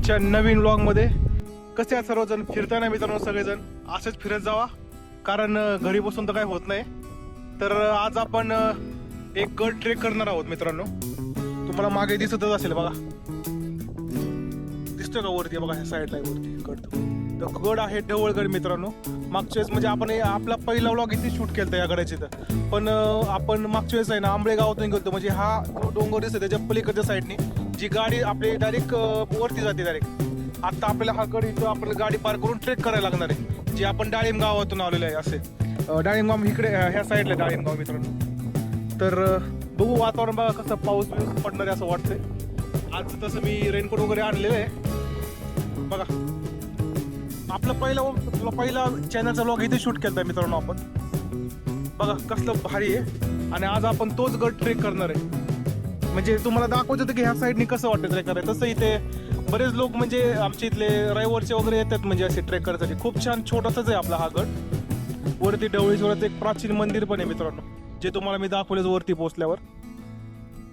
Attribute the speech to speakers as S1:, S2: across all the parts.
S1: आजच्या नवीन व्लॉगमध्ये कसे आहात सर्वजण? फिरताना मित्रांनो सगळेजण? असंच फिरत जावा. कारण घरी बसून तर काय होत नाही. तर आज आपण एक गड ट्रेक करणार आहोत मित्रांनो. तुम्हाला मागे दिसतच असेल बघा. दिसतोय का वरती? बघा ह्या साईडला वरती. गड तर गड आहे ढवळगड मित्रांनो. मागच्या वेळेस म्हणजे आपण आपला पहिला व्लॉग इथे शूट केला या गडाची तर पण आपण मागच्या वेळेस आहे ना आंबळे गावातून गेलो म्हणजे हा डोंगर दिसतो त्याच्या पलीकडच्या साईडने जी गाडी आपली डायरेक्ट वरती जाते डायरेक्ट आता आपल्याला हा गड इथं आपल्याला गाडी पार करून ट्रेक करायला लागणार आहे. जी आपण डाळिंब गावातून आलेलो आहे असे. अं, इकडे ह्या साईडला डाळिंबगाव मित्रांनो. तर बघू वातावरण बघा कसं पाऊस पडणार आहे असं वाटतंय. आज तसं मी रेनकोट वगैरे आणलेलं आहे. बघा. आपलं पहिला आपला पहिला चॅनलचा लॉग इथे शूट केला मित्रांनो आपण. बघा कसलं भारी आहे. आणि आज आपण तोच गट ट्रेक करणार आहे. म्हणजे तुम्हाला दाखवत होतं की ह्या साईडनी कसं वाटतं ट्रेक करायचं तसं इथे बरेच लोक म्हणजे आमच्या इथले रविवारचे वगैरे येतात म्हणजे असे ट्रेक करण्यासाठी. खूप छान छोटासाच आहे आपला हा गट. वरती डवळीश्वराचं एक प्राचीन मंदिर पण आहे मित्रांनो. जे तुम्हाला मी दाखवलेच वरती पोहोचल्यावर.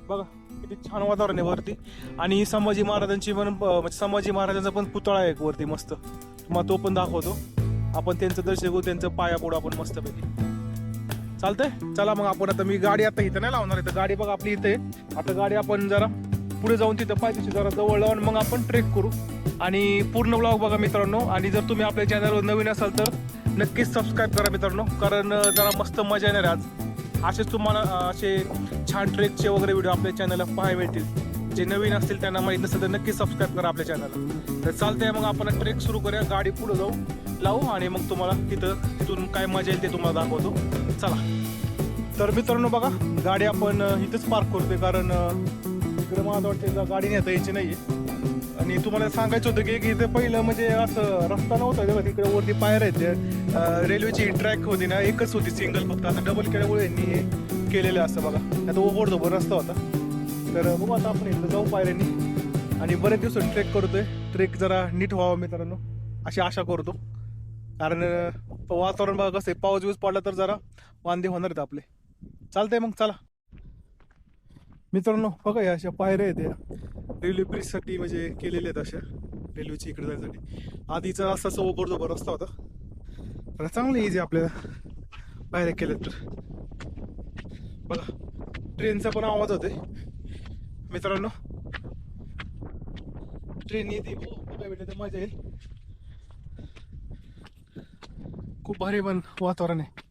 S1: बघा किती छान वातावरण आहे वरती. आणि संभाजी महाराजांची पण म्हणजे संभाजी महाराजांचा पण पुतळा आहे एक वरती मस्त. मग तो पण दाखवतो. आपण त्यांचं दर्शन घेऊ त्यांचं पाया पडू आपण मस्तपैकी. चालतंय? चला मग आपण आता मी गाडी आता इथं नाही लावणार आहे तर गाडी बघा आपली इथे. आहे. आता गाडी आपण जरा पुढे जाऊन तिथं पाहिजे जरा जवळ लावून मग आपण ट्रेक करू. आणि पूर्ण ब्लॉग बघा मित्रांनो. आणि जर तुम्ही आपल्या चॅनलवर नवीन असाल तर नक्कीच सबस्क्राईब करा मित्रांनो. कारण जरा मस्त मजा येणार आज. असेच तुम्हाला असे छान ट्रेकचे वगैरे व्हिडिओ आपल्या चॅनलला पाहायला मिळतील. जे नवीन असतील त्यांना माहीत नसेल तर नक्की सबस्क्राईब करा आपल्या चॅनलला तर चालतंय मग आपण ट्रेक सुरू करूया. गाडी पुढे जाऊ लावू आणि मग तुम्हाला तिथं तिथून काय मजा येईल ते तुम्हाला दाखवतो. चला. तर मित्रांनो बघा गाडी आपण इथंच पार्क करतोय कारण इकडे मला वाटतं गाडी नेता यायची नाही आणि तुम्हाला सांगायचं होतं की की इथे पहिलं म्हणजे असं रस्ता नव्हता तेव्हा तिकडे वरती पायर आहेत रेल्वेची ट्रॅक होती ना एकच होती सिंगल फक्त. आता डबल केल्यामुळे यांनी हे केलेलं असं बघा. आता ओव्हर रस्ता होता. तर बघू आता आपण इथं जाऊ पायऱ्यांनी. आणि बरेच दिवस ट्रेक करतोय. ट्रेक जरा नीट व्हावा मित्रांनो. अशी आशा करतो. कारण वातावरण बघा कसं आहे. पाऊस बिऊस पडला तर जरा वांदे होणार आहेत आपले. चालतंय मग चला. मित्रांनो बघा या अशा पायऱ्या आहेत या. रेल्वे ब्रिजसाठी म्हणजे केलेल्या आहेत अशा. रेल्वेची इकडे जायसाठी आधीचा असा असं ओबड रस्ता होता. तर चांगलं इझी आपल्याला. पायऱ्या केल्यात तर. बघा ट्रेनचा पण आवाज होते मित्रांनो ट्रेन येते हो, मजा येईल. खूप भारी पण वातावरण आहे.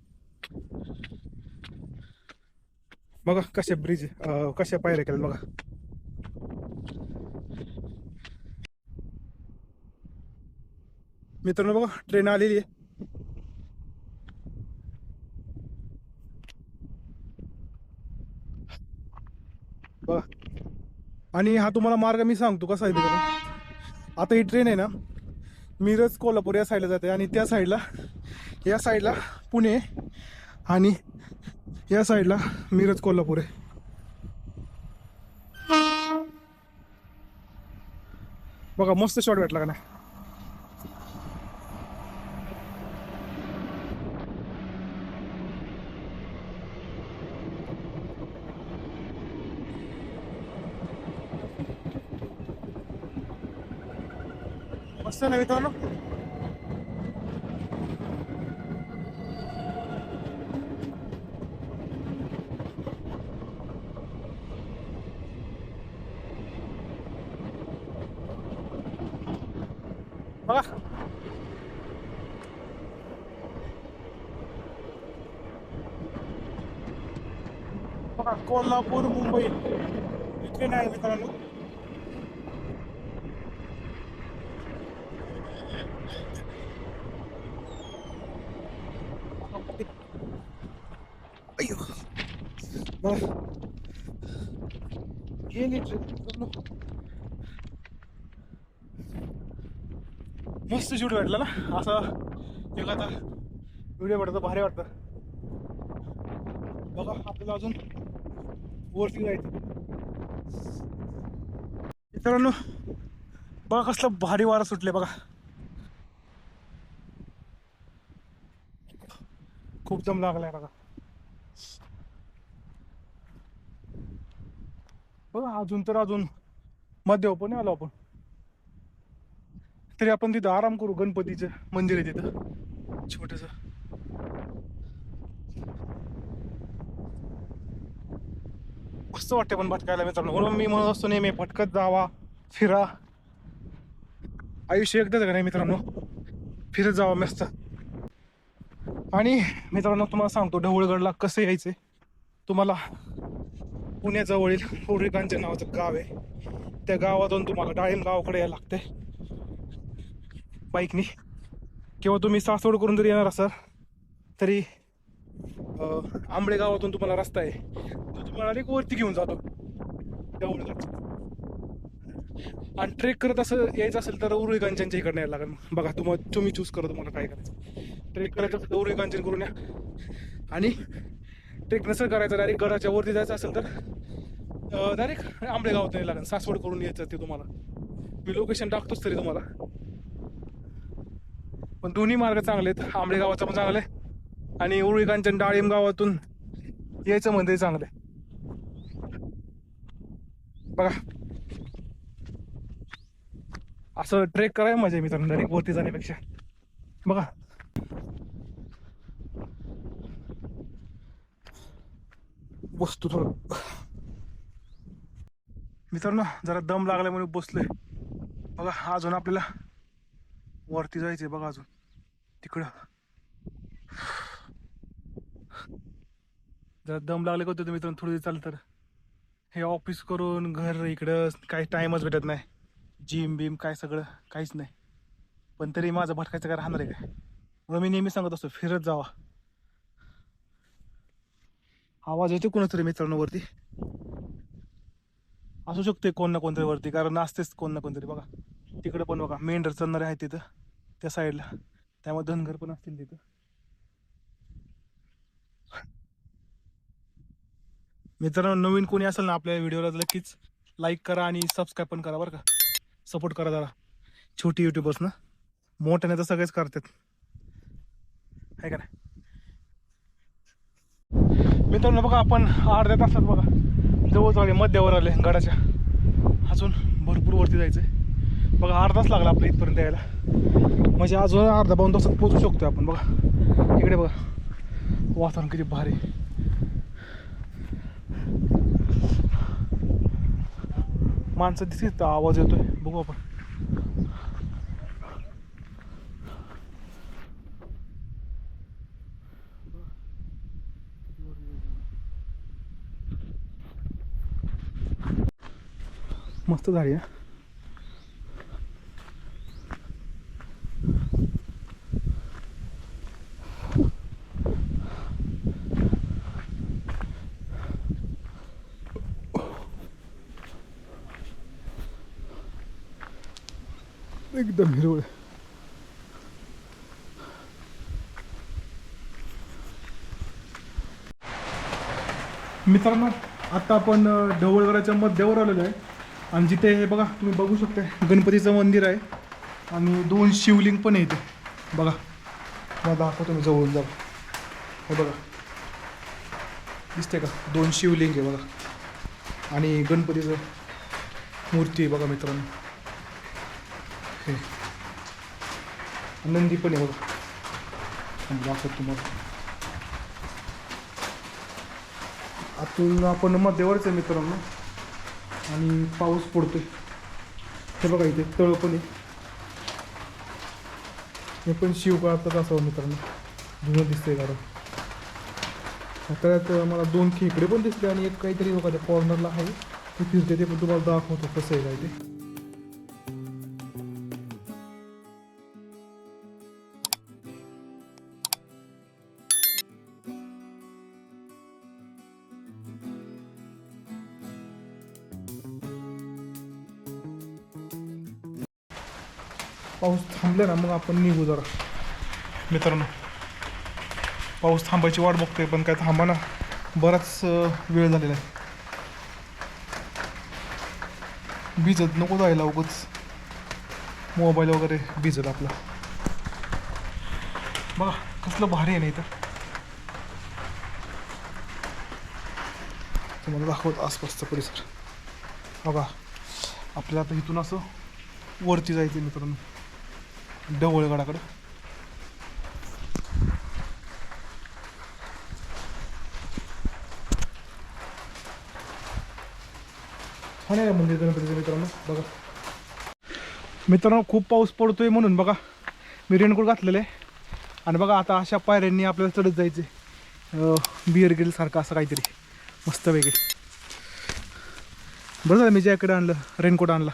S1: बघा कशा ब्रिज कशा पायऱ्या केल्या बघा. मित्रांनो बघा ट्रेन आलेली आहे बघा आणि हा तुम्हाला मार्ग मी सांगतो कसा आहे तिकडे आता ही ट्रेन आहे ना मिरज कोल्हापूर या साईडला जाते आणि त्या साईडला या साईडला पुणे आणि या साईडला मिरज कोल्हापूर आहे. बघा मस्त शॉट भेटला का नाही? मस्त आहे ना मित्रांनो बघा बघा कोल्हापूर मुंबई इथे नाही मित्रांनो अय्यो बघा गेली ट्रेन मित्रांनो मस्त शूट भेटला ना? असं एक आता व्हिडिओ भेटतो भारी वाटतं. बघा आपल्याला अजून वरती जायचं. मित्रांनो बघा कसलं भारी वारा सुटले बघा. खूप दम लागलाय बघा. बघा अजून तर अजून. मध्ये ओपन आलो आपण. तरी आपण तिथं आराम करू गणपतीचं मंदिर आहे तिथं. छोटस. मस्त वाटते पण भटकायला मित्रांनो. म्हणून मी म्हणत असतो नेहमी भटकत जावा फिरा. आयुष्य एकदाच का नाही मित्रांनो? फिरत जावा मस्त. आणि मित्रांनो तुम्हाला सांगतो ढवळगडला कसं यायचंय? तुम्हाला पुण्याजवळील होरिकांच्या नावाचं गाव आहे. त्या गावातून तुम्हाला डाळिंब गावाकडे यायला लागते बाईकनी. किंवा तुम्ही सासवड करून जरी येणार असाल तरी आंबळे गावातून तुम्हाला रस्ता आहे. तो तुम्हाला एक वरती घेऊन जातो. त्यामुळे आणि ट्रेक करत असं यायचं असेल तर उरुळी कांचनच्या इकडनं यायला लागेल. बघा तुम्हाला तुम्ही चूज करा तुम्हाला काय करायचं. ट्रेक करायचं असेल तर उरुळी कांचन करून या. आणि ट्रेक नसेल करायचं डायरेक्ट गडाच्या वरती जायचं असेल तर डायरेक्ट आंबळे गावात यायला लागेल. सासवड करून यायचं ते तुम्हाला. मी लोकेशन टाकतोच तरी तुम्हाला. पण दोन्ही मार्ग चांगले आहेत. आंबळे गावाचा पण चांगला आहे. आणि उरुळी डाळिंब गावातून यायचं म्हणजे चांगलं आहे. बघा. असं ट्रेक करायला मजा आहे मित्रांनो डायरेक्ट वरती जाण्यापेक्षा. बघा. बसतो थोडं. मित्रांनो जरा दम लागल्यामुळे बसलोय. बघा अजून आपल्याला वरती जायचंय बघा अजून. तिकडं. जरा दम लागले का होते मित्रांनो? थोडी चाल तर. हे ऑफिस करून घर इकडं काही टाईमच भेटत नाही. जिम बिम काय सगळं काहीच नाही. पण तरी माझं भटकायचं काय राहणार आहे काय म्हणून मी नेहमी सांगत असतो फिरत जावा. आवाज येतो कोणातरी मित्रांनो वरती? असू शकते कोण ना कोणतरी वरती कारण असतेच कोण ना कोणतरी. बघा तिकडं पण बघा मेंढर चढणारे आहेत तिथं त्या साईडला त्यामुळे धनगर पण असतील तिथं. मित्रांनो नवीन कोणी असेल ना आपल्या व्हिडिओला नक्कीच लाईक करा आणि सबस्क्राईब पण करा बरं का. सपोर्ट करा जरा. छोटी युट्यूबर्स ना. मोठ्याने तर सगळेच करतात. आहे का नाही? मित्रांनो बघा आपण अर्ध्या तासात बघा. जवळजवळ आले मध्यावर आले गडाच्या. अजून भरपूर वरती जायचं आहे बघा अर्धा तास लागला आपल्या इथपर्यंत यायला. म्हणजे अजून अर्धा पाऊन तासात पोचू शकतो आपण बघा. इकडे बघा. वातावरण किती भारी. माणसं दिसत आवाज येतोय. बघू आपण. मस्त झाली हा. एकदम हिरवळ मित्रांनो आता आपण अ, ढवळगडाच्या मध्यावर आलेलो आहे. आणि जिथे हे बघा तुम्ही बघू शकता गणपतीचं मंदिर आहे. आणि दोन शिवलिंग पण आहे इथे बघा मला दाखवतो मी जवळून जाऊ हे बघा. दिसते का? दोन शिवलिंग आहे बघा. आणि गणपतीचं मूर्ती आहे बघा मित्रांनो. नंदी पण आहे बघा. दाखवतो तुम्हाला. आतून आपण मध्यवरच आहे मित्रांनो. आणि पाऊस पडतोय. हे बघा इथे तळ पण आहे. हे पण शिव काळातच असावं मित्रांनो. जुनं दिसतंय कारण त्यात मला दोन खेकडे पण दिसले आणि एक काहीतरी बघा त्या कॉर्नरला आहे. ते फिरते ते पण तुम्हाला दाखवतो कसं आहे काय ते. पाऊस थांबला ना मग आपण निघू जरा. मित्रांनो पाऊस थांबायची वाट बघतोय पण काय थांबा ना बराच वेळ झालेला आहे. भिजत नको जायला उगच. मोबाईल वगैरे भिजत आपला. बघा कसलं भारी आहे ना इथं. तुम्हाला दाखवत आसपासचा परिसर. बघा आपल्याला आता इथून असं वरती जायचं मित्रांनो. ढवळगडाकडं छान आहे मंदिर गणपतीचं मित्रांनो बघा. मित्रांनो खूप पाऊस पडतोय म्हणून बघा मी रेनकोट घातलेलं आहे. आणि बघा आता अशा पायऱ्यांनी आपल्याला चढत जायचे बिअर गिल सारखं असं काहीतरी. मस्त वेगळे. बरं झालं मी जॅकेट आणलं रेनकोट आणला.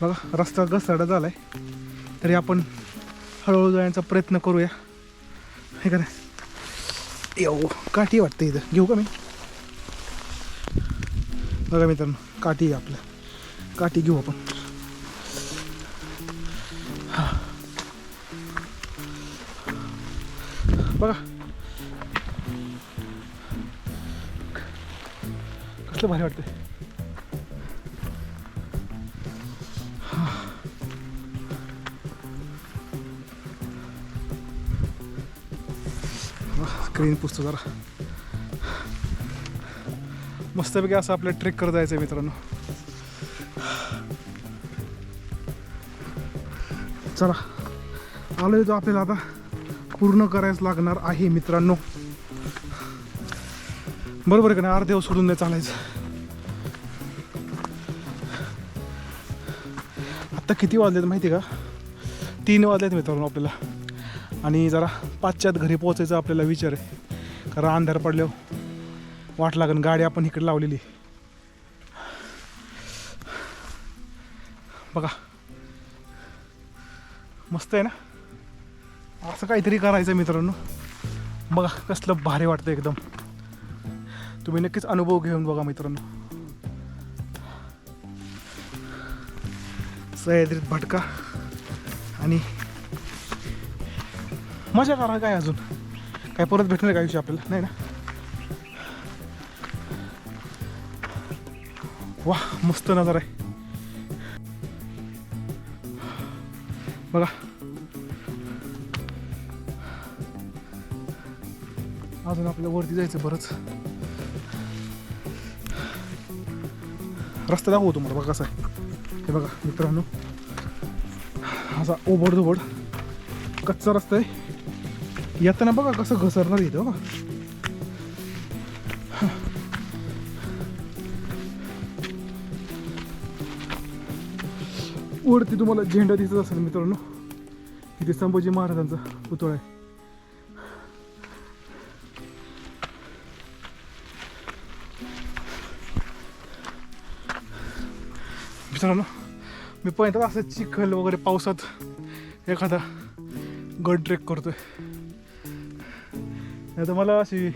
S1: बघा रस्ता घसरडा झाला आहे तरी आपण हळूहळू जाण्याचा प्रयत्न करूया. हे का नाही? येऊ. काठी वाटतं इथं. घेऊ का मी? बघा मित्रांनो काठी आपलं. काठी घेऊ आपण. हां बघा. कसलं भारी वाटतंय. स्क्रीन पुसतो जरा. मस्तपैकी असं आपल्या ट्रेक करत जायचं आहे मित्रांनो. चला आलो तो आपल्याला आता. पूर्ण करायच लागणार आहे मित्रांनो. बरोबर आहे का नाही? अर्धेव सोडून नाही चालायचं. आत्ता किती वाजलेत माहिती आहे का? तीन वाजलेत मित्रांनो आपल्याला. आणि जरा पाचच्यात घरी पोहोचायचा आपल्याला विचार आहे. कारण अंधार पडल्यावर वाट लागन गाडी आपण इकडे लावलेली. बघा. मस्त आहे ना? असं काहीतरी करायचं मित्रांनो. बघा कसलं भारी वाटतं एकदम. तुम्ही नक्कीच अनुभव घेऊन बघा मित्रांनो. सह्याद्रीत भटका आणि मजा करा काय अजून? काय परत भेटणार काय विषय आपल्याला? नाही ना? वा मस्त नजारा आहे. बघा. अजून आपल्या वरती जायचं बरंच. रस्ता दाखवू तुम्हाला बघा कसा आहे. हे बघा मित्रांनो. असा ओबड दुबड कच्चा रस्ता आहे. येताना बघा कसं घसरणार इथं बघा. वरती तुम्हाला झेंडा दिसत असेल मित्रांनो. इथे संभाजी महाराजांचा पुतळा आहे. मित्रांनो मी पहिल्यांदा असं चिखल वगैरे पावसात एखादा गड ट्रेक करतोय. नाही तर मला अशी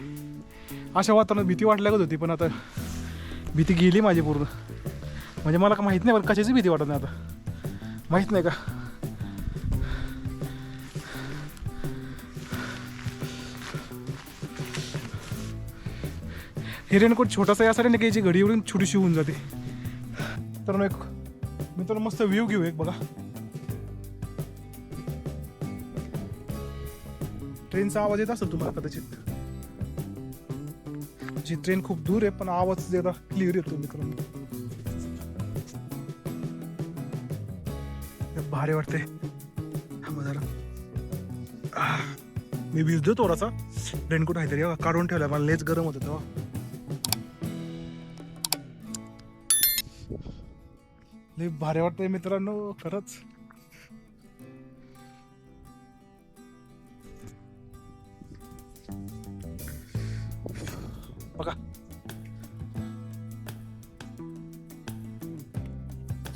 S1: अशा वातावरणात भीती वाटल्या होती पण आता भीती गेली माझी पूर्ण. म्हणजे मला का माहीत नाही बरं कशाची भीती वाटत नाही आता? माहीत नाही का? हे रेनकोट छोटासा यासाठी नाही की याची घडी छोटीशी होऊन जाते. तर एक मित्रांनो मस्त व्ह्यू घेऊ एक बघा. ट्रेनचा आवाज येत असेल तुम्हाला कदाचित? जी ट्रेन खूप दूर आहे पण आवाज एकदा क्लिअर येतो मित्रांनो. भारी वाटते जरा. मी भिजतो थोडासा. रेनकोट आहे तरी काढून ठेवला मला लेच गरम होतं तेव्हा. लय भारी वाटतंय मित्रांनो खरंच.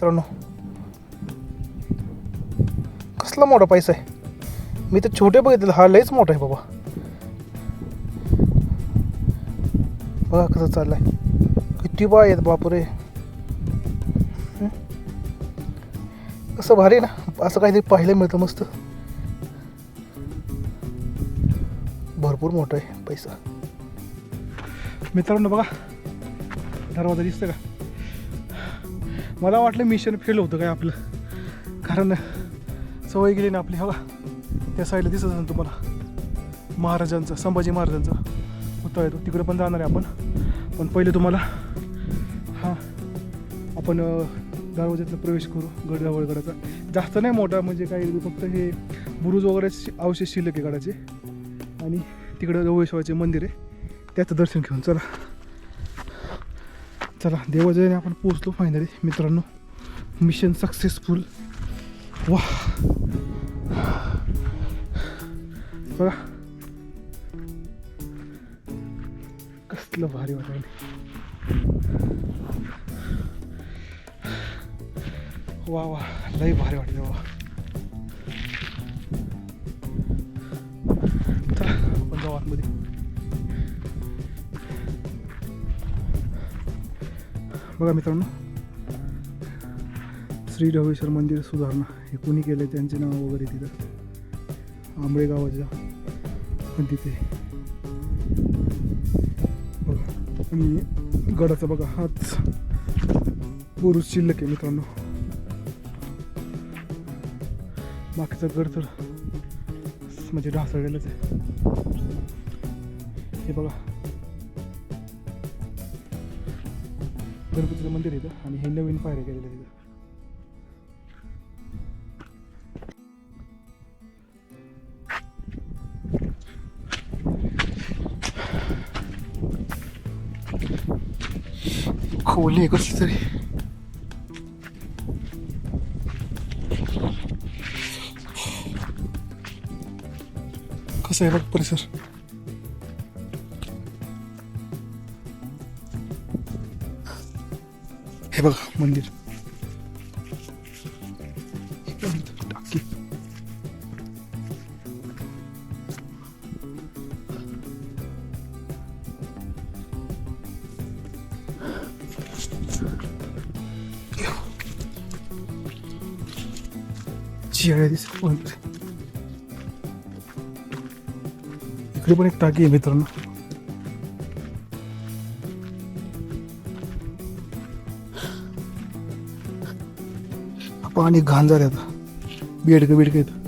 S1: मित्रांनो. कसला मोठा पैसा आहे? मी तर छोटे बघितले हा लयच मोठा आहे बाबा. बघा कसं चाललंय. किती बाय आहेत बापरे. कसं भारी ना. असं काहीतरी पाहायला मिळतं मस्त. भरपूर मोठा आहे पैसा. मित्रांनो बघा. दरवाजा दिसतं का? मला वाटलं मिशन फेल होतं काय आपलं. कारण सवय गेली ना आपली हो हवा त्या साईडला दिसत ना तुम्हाला. महाराजांचा संभाजी महाराजांचा. पुतळा आहे तो. तिकडे पण जाणार आहे आपण. पण पहिले तुम्हाला हा आपण दरवाज्यातला प्रवेश करू. गडजावळ गडाचा जास्त नाही मोठा म्हणजे काही फक्त हे बुरुज वगैरे शि- अवशेष शिल्लक आहे गडाचे. आणि तिकडं गवळेश्वराचे मंदिर आहे. त्याचं दर्शन घेऊन चला. चला देवाजयाने आपण पोचलो फायनली मित्रांनो मिशन सक्सेसफुल वा. बघा कसलं भारी वाटायला वा वा. लई भारी वाटले वा. चला आपण जाऊ आतमध्ये. बघा मित्रांनो. श्री ढवेश्वर मंदिर सुधारणा. हे कोणी केलं त्यांचे नाव वगैरे तिथं. आंबळे गावाच्या पण तिथे. बघा. आणि गडाचा बघा हाच पुरुष शिल्लक आहे मित्रांनो. बाकीचा गड तर म्हणजे ढासळलेलाच आहे. हे बघा. गणपतीचं मंदिर आहे इथं आणि हे नवीन पायऱ्या केलेल्या आहेत खोली आहे कसली तरी. कसं आहे बघ परिसर? बघा मंदिर. दिसत इकडे पण एक टाकी आहे मित्रांनो. पाणी घाण झाले आता बेडकं बेडकं येत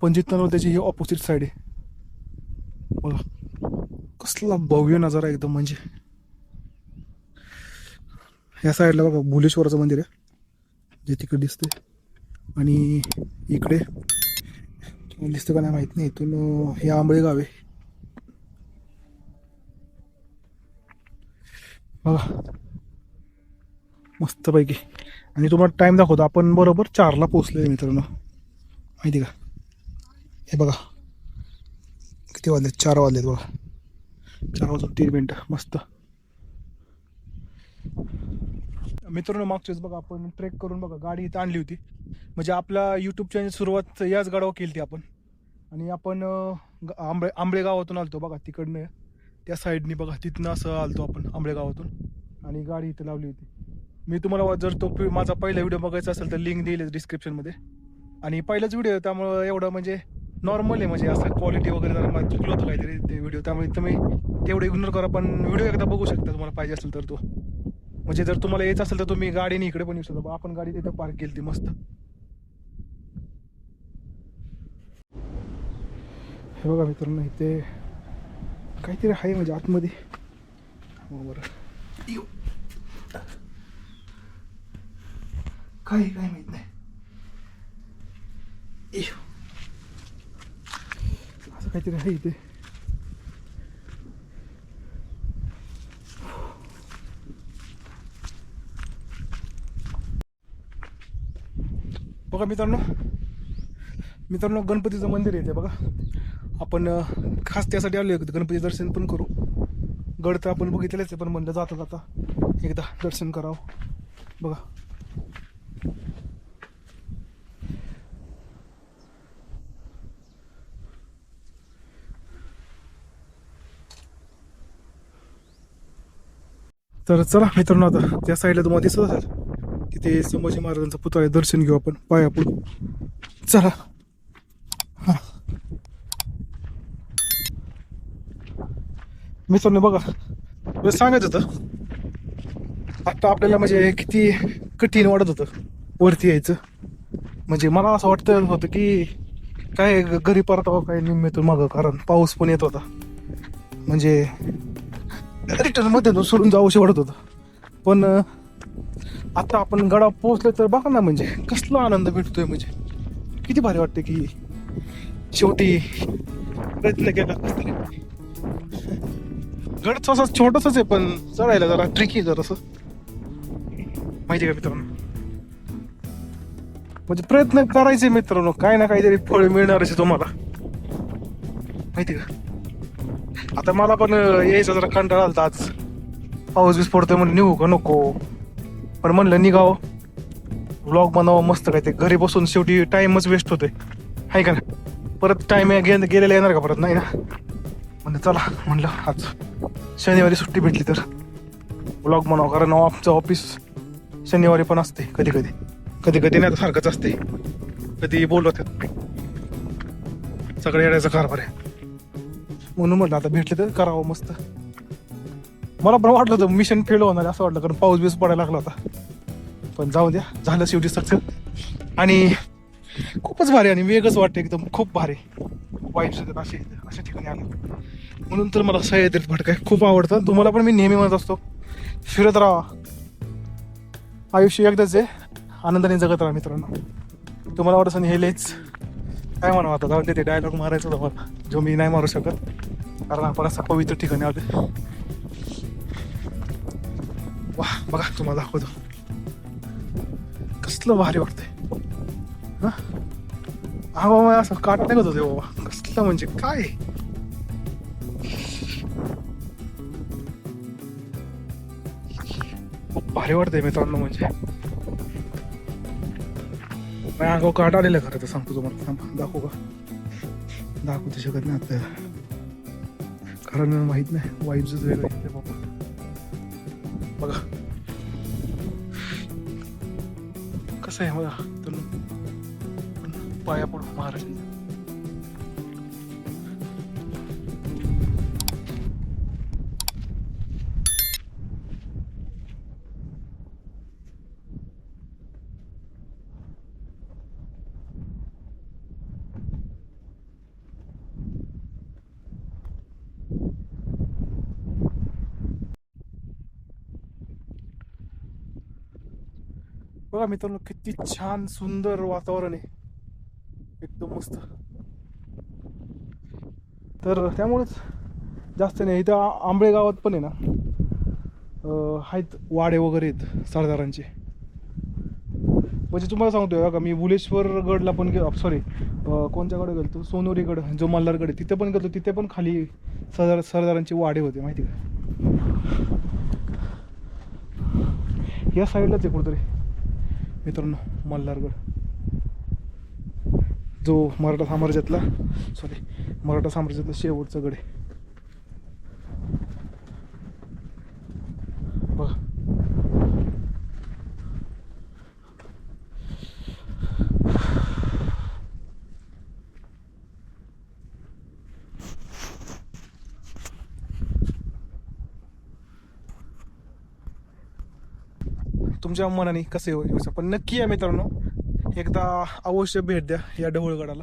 S1: आपण जिथं त्याची ही ऑपोजिट साईड आहे. बघा कसला भव्य नजारा एकदम म्हणजे. ह्या साईडला बघा भुलेश्वराचं मंदिर आहे. जे तिकडे दिसते आणि इकडे दिसतं का नाही माहीत नाही इथून हे आंबळे गाव आहे. बघा मस्तपैकी. आणि तुम्हाला टाईम दाखवतो आपण बरोबर चारला पोचलोय मित्रांनो. माहिती का? हे बघा. किती वाजले? चार वाजलेत बघा. चार वाजून तीन मिनटं. मस्त. मित्रांनो मागच्याच बघा आपण ट्रेक करून बघा गाडी इथं आणली होती. म्हणजे आपला यूट्यूब चॅनल सुरुवात याच गाडावर केली ती आपण. आणि आपण ग- आंबळे आंबळे गावातून आलतो बघा तिकडनं. त्या साईडनी बघा तिथनं असं आलतो आपण आंबळे गावातून आणि गाडी इथं लावली होती. मी तुम्हाला जर तो माझा पहिला व्हिडिओ बघायचा असेल तर लिंक देईल डिस्क्रिप्शनमध्ये आणि पहिलाच व्हिडिओ त्यामुळं एवढं म्हणजे नॉर्मल आहे. म्हणजे असं क्वालिटी वगैरे जरा मला चुकलं होतं काहीतरी ते व्हिडिओ त्यामुळे तुम्ही तेवढं इग्नोर करा. पण व्हिडिओ एकदा बघू शकता तुम्हाला पाहिजे असेल तर तो. म्हणजे जर तुम्हाला यायचं असेल तर तुम्ही गाडीने इकडे पण येऊ शकता. बा, आपण गाडी तिथं पार्क केली ती मस्त. हे बघा मित्रांनो इथे काहीतरी आहे म्हणजे आतमध्ये. हो, बरं. इयो. काय काय माहीत नाही इयो. असं काहीतरी आहे इथे बघा मित्रांनो मित्रांनो गणपतीचं मंदिर येते बघा. आपण खास त्यासाठी आलो आहे गणपती दर्शन पण करू. गड तर आपण बघितलेलंच आहे पण म्हणलं जाता जाता एकदा दर्शन करावं. बघा. तर चला मित्रांनो आता त्या साईडला तुम्हाला दिसत असेल तिथे संभाजी महाराजांचा पुतळा आहे. दर्शन घेऊ आपण. पाया आपण चला. हां. मित्रांनो बघा. तुला सांगत होतं. आता आपल्याला म्हणजे किती कठीण वाटत होतं वरती यायचं. म्हणजे मला असं वाटतं होतं की काय घरी परतावं काय निम्मेतून मागं कारण पाऊस पण येत होता. म्हणजे रिटर्नमध्ये सोडून जाऊशी वाटत होतं. पण आता आपण गडा पोहोचलो तर बघा ना म्हणजे कसला आनंद भेटतोय म्हणजे. किती भारी वाटते की शेवटी प्रयत्न केला गड तसा छोटासाच आहे पण चढायला जरा ट्रिकी जरासं. माहिती का मित्रांनो? म्हणजे प्रयत्न करायचे मित्रांनो काय ना काहीतरी फळ मिळणारच आहे तुम्हाला. माहिती का? आता मला पण यायचा जरा कंटाळा आलता आज. पाऊस बीस पडतोय म्हणून निघू का नको? पण म्हणलं निघावं. ब्लॉग बनावं मस्त काय ते घरी बसून शेवटी टाइमच वेस्ट होतोय. आहे का ना परत टाइम गेलेला येणार का परत? नाही ना? म्हणलं चला म्हणलं आज शनिवारी सुट्टी भेटली तर. ब्लॉग बनवा कारण आमचं ऑफिस शनिवारी पण असते कधी कधी. कधी कधी नाही तर सारखंच असते कधी बोलवतात. सगळ्या येण्याचा कारभार आहे. म्हणून म्हटलं आता भेटले तर करावं मस्त. मला पण वाटलं होतं मिशन फेल होणार असं वाटलं कारण पाऊस बिऊस पडायला लागला होता. पण जाऊ द्या झालं शेवटी सक्सेस आणि खूपच भारी आणि वेगच वाटतं एकदम खूप भारी. वाईट येतात असे अशा ठिकाणी आलं. म्हणून तर मला सह्याद्रीत भटकाय खूप आवडतं. तुम्हाला पण मी नेहमी म्हणत असतो फिरत राहा. आयुष्य एकदाच आहे. आनंदाने जगत राहा मित्रांनो. तुम्हाला वाटत असं हे लयच काय म्हणावं आता? जाऊन ते डायलॉग मारायचा होता मला. जो मी नाही मारू शकत कारण आपण असं पवित्र ठिकाणी आलो वा बघा तुम्हाला दाखवतो. कसलं भारी वाटतंय. हा? हा बाबा असं काटा निघत होते बाबा कसलं म्हणजे काय? खूप भारी वाटतंय मित्रांनो म्हणजे. माझ्या अंगावर काटा आलेलं खरं तर सांगतो तुम्हाला. थांबा दाखवू का? दाखवू तर शकत नाही आपल्याला कारण माहीत नाही वाईफच वेगळं आहे बाबा. बघा. कसं आहे बघा. तर पाया पडू महाराज बघा मित्रांनो किती छान सुंदर वातावरण आहे. एकदम मस्त. तर त्यामुळेच जास्त नाही इथं आंबळे गावात पण आहे ना आहेत वाडे वगैरे आहेत सरदारांचे. म्हणजे तुम्हाला सांगतोय का मी भुलेश्वर गडला पण गेलो सॉरी कोणत्याकडे गेलो सोनोरी गड जो मल्हारगड तिथे पण गेलो तिथे पण खाली सरदार सरदारांचे वाडे होते माहिती का? या साईडलाच आहे कुठेतरी. मित्रांनो मल्हारगड. जो मराठा साम्राज्यातला सॉरी मराठा साम्राज्यातला शेवटचा गड आहे बघा तुमच्या मनाने कसं येऊ शकतं. पण नक्की या मित्रांनो एकदा अवश्य भेट द्या या ढवळगडाला.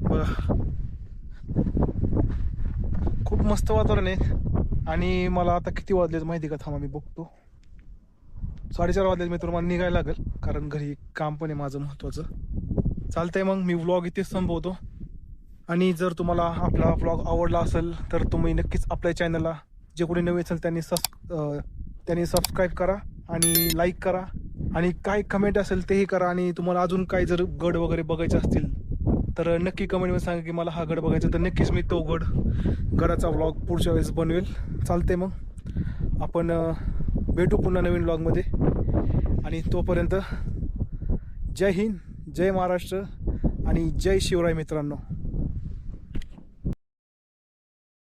S1: बघा. खूप मस्त वातावरण आहे. आणि मला आता किती वाजलेत माहिती का? थांबा मी बघतो. साडेचार वाजलेत मित्र मला निघायला लागेल. कारण घरी काम पण आहे माझं महत्त्वाचं चालतंय मग मी व्लॉग इथेच संपवतो. आणि जर तुम्हाला आपला व्लॉग आवडला असेल तर तुम्ही नक्कीच आपल्या चॅनलला जे कोणी नवीन असेल त्यांनी सबस् त्यांनी सबस्क्राईब करा आणि लाईक करा. आणि काय कमेंट असेल तेही करा आणि तुम्हाला अजून काय जर गड वगैरे बघायचे असतील तर नक्की कमेंटमध्ये सांगा की मला हा गड बघायचा तर नक्कीच मी तो गड गडाचा व्लॉग पुढच्या वेळेस बनवेल. चालते मग. आपण भेटू पुन्हा नवीन व्लॉगमध्ये आणि तोपर्यंत जय हिंद जय महाराष्ट्र आणि जय शिवराय मित्रांनो.